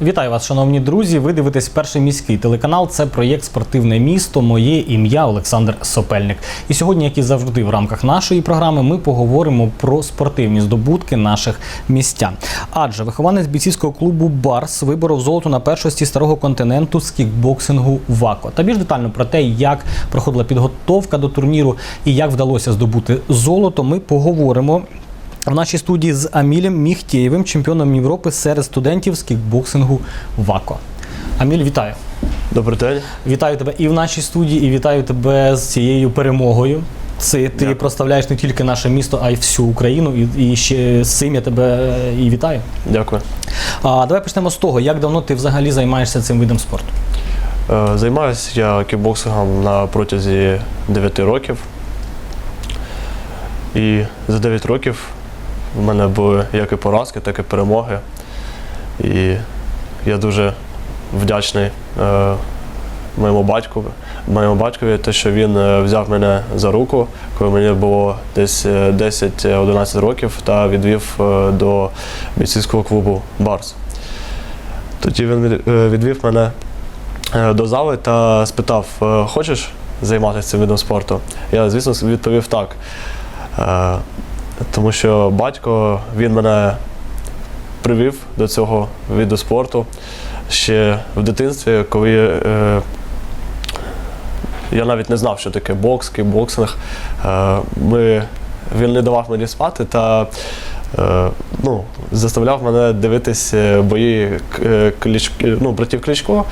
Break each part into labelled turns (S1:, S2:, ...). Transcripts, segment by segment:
S1: Вітаю вас, шановні друзі. Ви дивитесь перший міський телеканал. Це проєкт Спортивне місто. Моє ім'я Олександр Сопельник. І сьогодні, як і завжди, в рамках нашої програми, ми поговоримо про спортивні здобутки наших містян. Адже вихованець бійцівського клубу Барс виборов золото на першості старого континенту з кікбоксингу ВАКО. Та більш детально про те, як проходила підготовка до турніру і як вдалося здобути золото, ми поговоримо. В нашій студії з Амілем Міхтєєвим, чемпіоном Європи серед студентів з кікбоксингу ВАКО. Аміль, вітаю!
S2: Добрий день.
S1: Вітаю тебе і в нашій студії, і вітаю тебе з цією перемогою. Це ти
S2: Дякую.
S1: прославляєш не тільки наше місто, а й всю Україну. І, і ще з цим я тебе е, і вітаю.
S2: Дякую.
S1: А давай почнемо з того, як давно ти взагалі займаєшся цим видом спорту.
S2: Е, Займаюся я кікбоксингом на протязі 9 років. І за 9 років в мене були як і поразки, так і перемоги. І я дуже вдячний е, моєму батькові, моєму батькові, те, що він е, взяв мене за руку, коли мені було десь е, 10-11 років, та відвів е, до бійцівського клубу Барс. Тоді він е, відвів мене е, до зали та спитав: е, хочеш займатися цим видом спорту? Я, звісно, відповів так. Тому що батько він мене привів до цього виду спорту ще в дитинстві, коли е, я навіть не знав, що таке бокс, кікбоксинг. Е, він не давав мені спати та е, ну, заставляв мене дивитись е, бої е, Кліч- ну, братів Кличко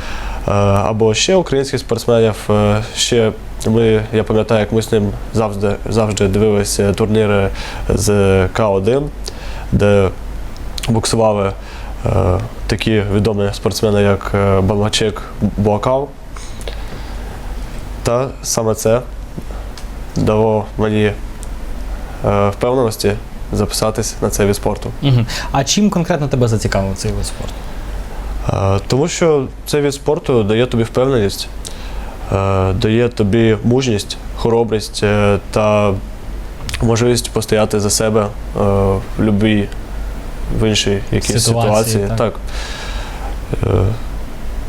S2: е, або ще українських спортсменів. Е, Ще ми, я пам'ятаю, як ми з ним завжди, завжди дивилися турніри з К1, де боксували е, такі відомі спортсмени, як е, Балмачек Буакав. Та саме це дало мені е, впевненості записатись на цей від спорту.
S1: Угу. А чим конкретно тебе зацікавив цей вид спорту?
S2: Е, Тому що цей від спорту дає тобі впевненість, дає тобі мужність, хоробрість е, та можливість постояти за себе е, в будь-якій в іншій якійсь
S1: Ситуації,
S2: ситуації.
S1: так.
S2: Так. Е,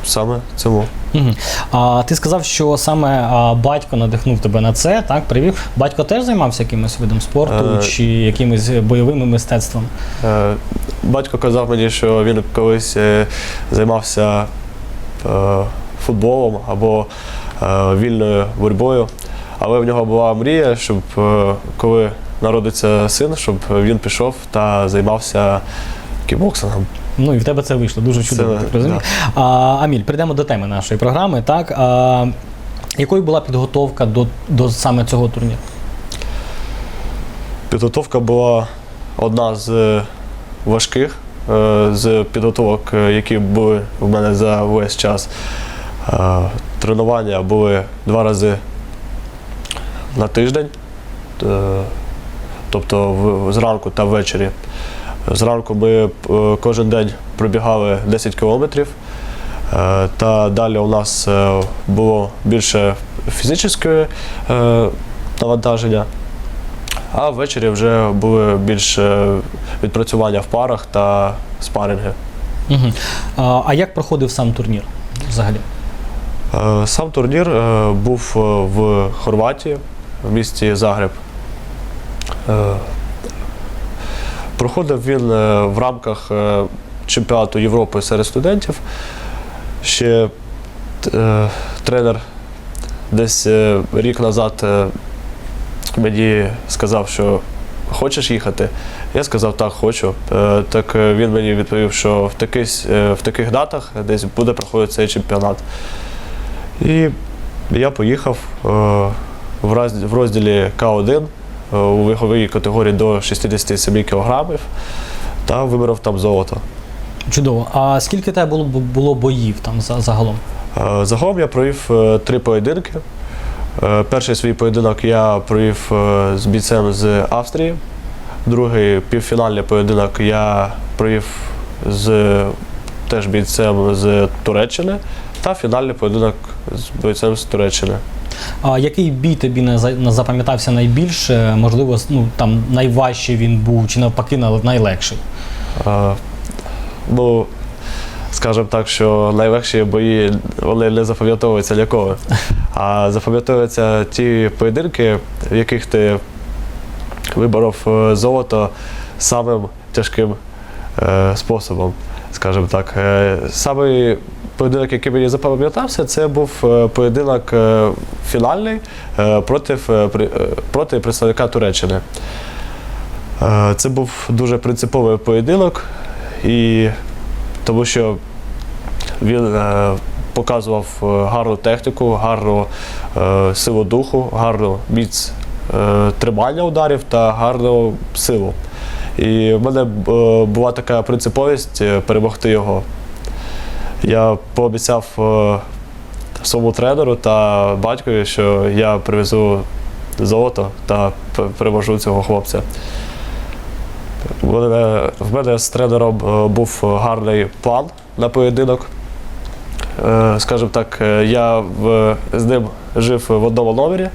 S2: Саме цьому.
S1: Угу. А ти сказав, що саме а, батько надихнув тебе на це, так? Привів. Батько теж займався якимось видом спорту
S2: Е,
S1: чи якимось бойовим мистецтвом?
S2: Е, Батько казав мені, що він колись е, займався е, футболом або е, вільною боротьбою, але в нього була мрія, щоб е, коли народиться син, щоб він пішов та займався кікбоксингом.
S1: Ну і в тебе це вийшло дуже чудово.
S2: Це,
S1: так розумію? А, Аміль, перейдемо до теми нашої програми. Так а, якою була підготовка до, до саме цього турніру?
S2: Підготовка була одна з е, важких е, з підготовок, е, які були в мене за весь час. Тренування були два рази на тиждень, е, тобто зранку та ввечері. Зранку ми е, кожен день пробігали 10 кілометрів. Е, Та далі у нас було більше фізичне е, навантаження. А ввечері вже були більше відпрацювання в парах та спаринги.
S1: Угу. А як проходив сам турнір взагалі?
S2: Е, Сам турнір е, був е, в Хорватії, в місті Загреб. Проходив він в рамках чемпіонату Європи серед студентів. Ще тренер десь рік назад мені сказав, що хочеш їхати. Я сказав, так, хочу. Так він мені відповів, що в таких, в таких датах десь буде проходити цей чемпіонат. І я поїхав е, в розділі К1 е, у ваговій категорії до 67 кілограмів та виборов там золото.
S1: Чудово. А скільки тебе було, було боїв там загалом?
S2: Е, Загалом я провів три поєдинки. Перший свій поєдинок я провів з бійцем з Австрії. Другий півфінальний поєдинок я провів з теж бійцем з Туреччини. Та фінальний поєдинок з бійцем з Туреччини.
S1: А який бій тобі не запам'ятався найбільше? Можливо, ну там найважчий він був, чи навпаки, найлегший?
S2: Е, Ну, скажімо так, що найлегші бої вони не запам'ятовуються ніколи. А запам'ятовуються ті поєдинки, в яких ти виборов е, золото самим тяжким е, способом, скажімо так. Е, Самий поєдинок, який мені запам'ятався, це був е, поєдинок е, фінальний е, проти, проти представника Туреччини. Це був дуже принциповий поєдинок, і тому що він показував гарну техніку, гарну силу духу, гарну міць тримання ударів та гарну силу. І в мене була така принциповість перемогти його. Я пообіцяв е, своєму тренеру та батькові, що я привезу золото та привожу цього хлопця. В мене, з тренером е, був гарний план на поєдинок. Е, Скажімо так, е, я в, з ним жив в одному номері е,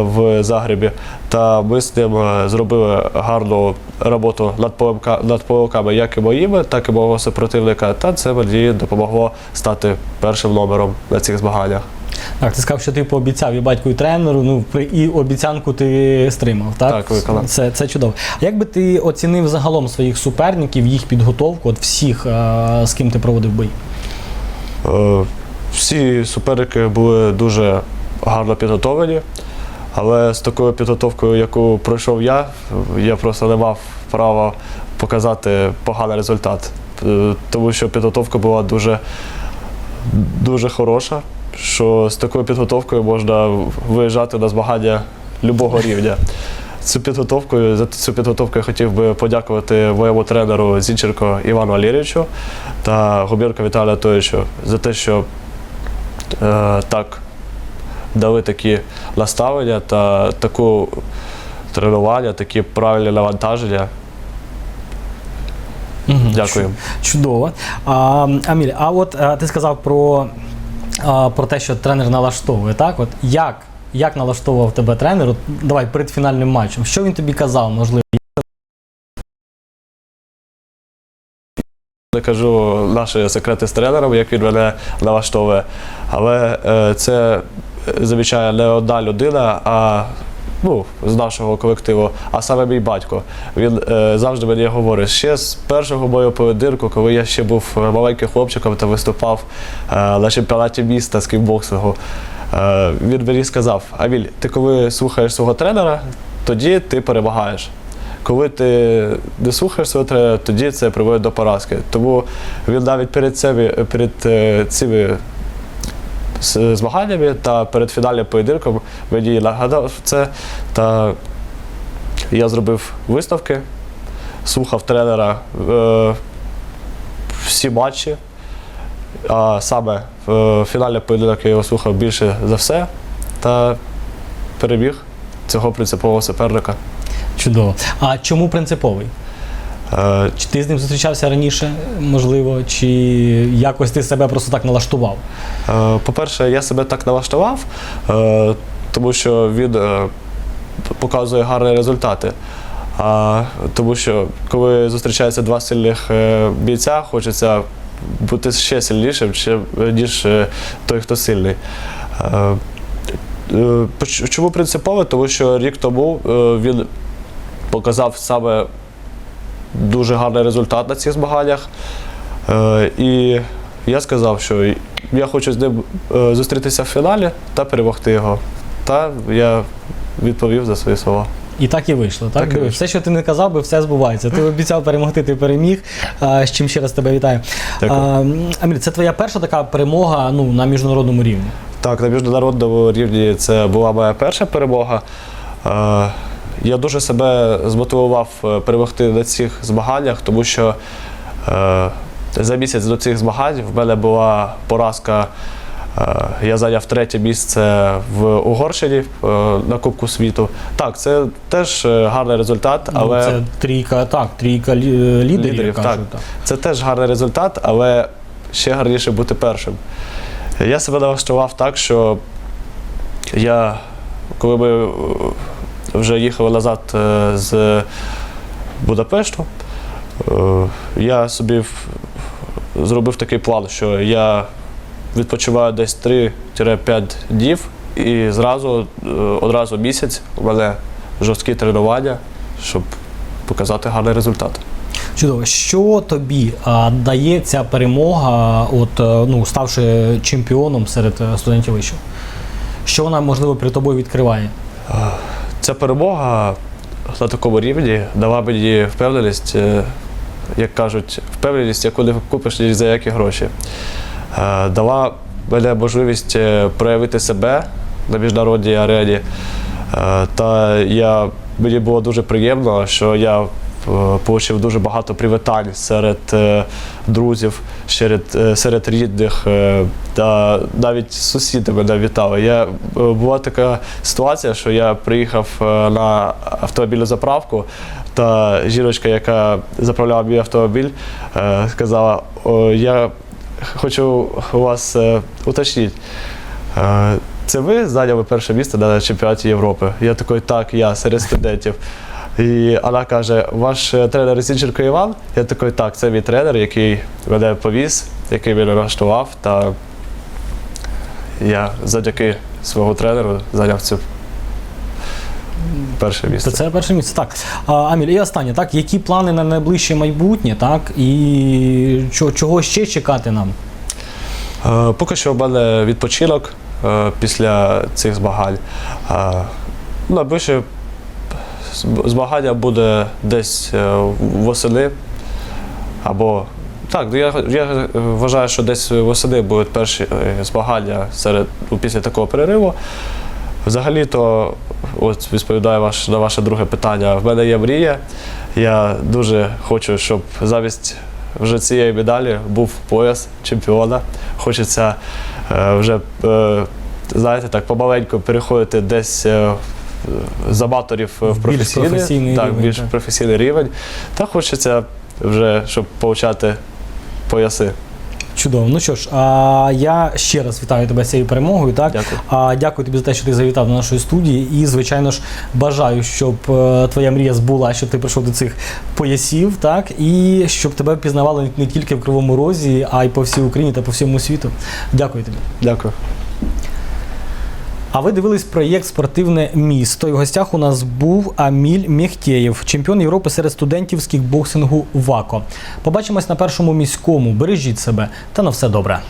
S2: в Загребі, та ми з ним зробили гарну роботу над, помилка- над помилками як і моїми, так і мого супротивника. Та це мені допомогло стати першим номером на цих змаганнях.
S1: Так, ти сказав, що ти пообіцяв і батьку, і тренеру, ну і обіцянку ти стримав, так?
S2: Так, виконав.
S1: Це, це чудово. А як би ти оцінив загалом своїх суперників, їх підготовку, от всіх, з ким ти проводив бої?
S2: Е, Всі суперники були дуже гарно підготовлені, але з такою підготовкою, яку пройшов я, я просто не мав права показати поганий результат. Е, Тому що підготовка була дуже, дуже хороша, що з такою підготовкою можна виїжджати на змагання любого рівня. Цю підготовкою, за цю підготовку я хотів би подякувати моєму тренеру Зінченко Івану Валерійовичу та Губірко Віталію Анатолійовичу за те, що е, так дали такі наставлення та таку тренування, такі правильні навантаження.
S1: Мгм.
S2: Дякую.
S1: Чудово. А, Аміль, а от е, ти сказав про, а, про те, що тренер налаштовує, так? От як, як налаштовував тебе тренер? От, давай перед фінальним матчем. Що він тобі казав, можливо?
S2: Не кажу наші секрети з тренером, як він мене налаштовує. Але е, це звичайно, не одна людина, а ну, з нашого колективу, а саме мій батько. Він е, завжди мені говорить, ще з першого мого поєдинку, коли я ще був маленьким хлопчиком та виступав е, на чемпіонаті міста з кікбоксингу. Е, він мені сказав: Авіль, ти коли слухаєш свого тренера, тоді ти перемагаєш. Коли ти не слухаєш свого тренера, тоді це приводить до поразки. Тому він навіть перед цими, перед е, цими змаганнями та перед фінальним поєдинком мені нагадав це. Та я зробив виставки, слухав тренера е, всі матчі. А саме в фінальний поєдинок я його слухав більше за все та переміг цього принципового суперника.
S1: Чудово. А чому принциповий?
S2: Е,
S1: Чи ти з ним зустрічався раніше, можливо, чи якось ти себе просто так налаштував?
S2: Е, По-перше, я себе так налаштував, е, тому що він показує гарні результати. Тому що коли зустрічаються два сильних бійця, хочеться бути ще сильнішим, ніж той, хто сильний. Чому принципово? Тому що рік тому він показав саме дуже гарний результат на цих змаганнях. Е, І я сказав, що я хочу з ним е, зустрітися в фіналі та перемогти його. Та я відповів за свої слова.
S1: І так і вийшло. Так,
S2: Так і вийшло.
S1: все, що ти не казав би, все збувається. Ти обіцяв перемогти, ти переміг. З чим ще раз тебе вітаю.
S2: Дякую.
S1: А, м, Аміль, це твоя перша така перемога ну, на міжнародному рівні.
S2: Так, на міжнародному рівні це була моя перша перемога. Я дуже себе змотивував е, перемогти на цих змаганнях, тому що е, за місяць до цих змагань в мене була поразка. Е, Я зайняв третє місце в Угорщині е, на Кубку світу. Так, це теж гарний результат, але
S1: Ну, це трійка, так, трійка лі- лідерів,
S2: Лідерів,
S1: кажу.
S2: так.
S1: Так.
S2: Це теж гарний результат, але ще гарніше бути першим. Я себе налаштував так, що я, коли ми вже їхали назад е, з Будапешту, е, я собі зробив такий план, що я відпочиваю десь 3-5 днів і зразу, е, одразу місяць у мене жорсткі тренування, щоб показати гарний результат.
S1: Чудово. Що тобі а, дає ця перемога, от ну ставши чемпіоном серед студентів вишу? Що вона можливо перед тобою відкриває?
S2: Ця перемога на такому рівні дала мені впевненість, е, як кажуть, впевненість, яку не купиш ні за які гроші. Е, Дала мене можливість е, проявити себе на міжнародній арені. Та я, мені було дуже приємно, що я отримав дуже багато привітань серед е, друзів, серед, е, серед рідних, е, та навіть сусіди мене вітали. Я, е, була така ситуація, що я приїхав е, на автомобільну заправку, та жіночка, яка заправляла мій автомобіль, е, сказала: я хочу у вас е, уточнити. Е, Це ви зайняли перше місце на чемпіонаті Європи? Я такий, так, я серед студентів. І вона каже: ваш е, тренер Зінченко Іван? Я такий, так, це мій тренер, який мене повіз, який мене налаштував. Та я завдяки свого тренеру зайняв це перше місце.
S1: це перше місце. Так. Аміль, і останнє, так, які плани на найближче майбутнє, так? І чого, ще чекати нам?
S2: Е, Поки що в мене відпочинок е, після цих змагань. Найближче зб- змагання буде десь е, восени. Або так, я, я вважаю, що десь восени будуть перші е, змагання серед, ну, після такого перериву. Взагалі-то, от відповідаю ваш, на ваше друге питання. В мене є мрія. Я дуже хочу, щоб замість вже цієї медалі був пояс чемпіона. Хочеться е, вже, е, знаєте, так, помаленьку переходити десь е, з аматорів в професійний,
S1: професійний
S2: так,
S1: рівень,
S2: більш
S1: так.
S2: професійний рівень. Та хочеться вже, щоб получати пояси.
S1: Чудово. Ну що ж, а, я ще раз вітаю тебе з цією перемогою. Так?
S2: Дякую.
S1: А, дякую тобі за те, що ти завітав до нашої студії. І, звичайно ж, бажаю, щоб е, твоя мрія збула, щоб ти прийшов до цих поясів, так? І щоб тебе пізнавали не тільки в Кривому Розі, а й по всій Україні та по всьому світу. Дякую тобі.
S2: Дякую.
S1: А ви дивились проєкт Спортивне місто. І в гостях у нас був Аміль Мєхтєєв, чемпіон Європи серед студентів з кікбоксингу ВАКО. Побачимось на першому міському. Бережіть себе та на все добре.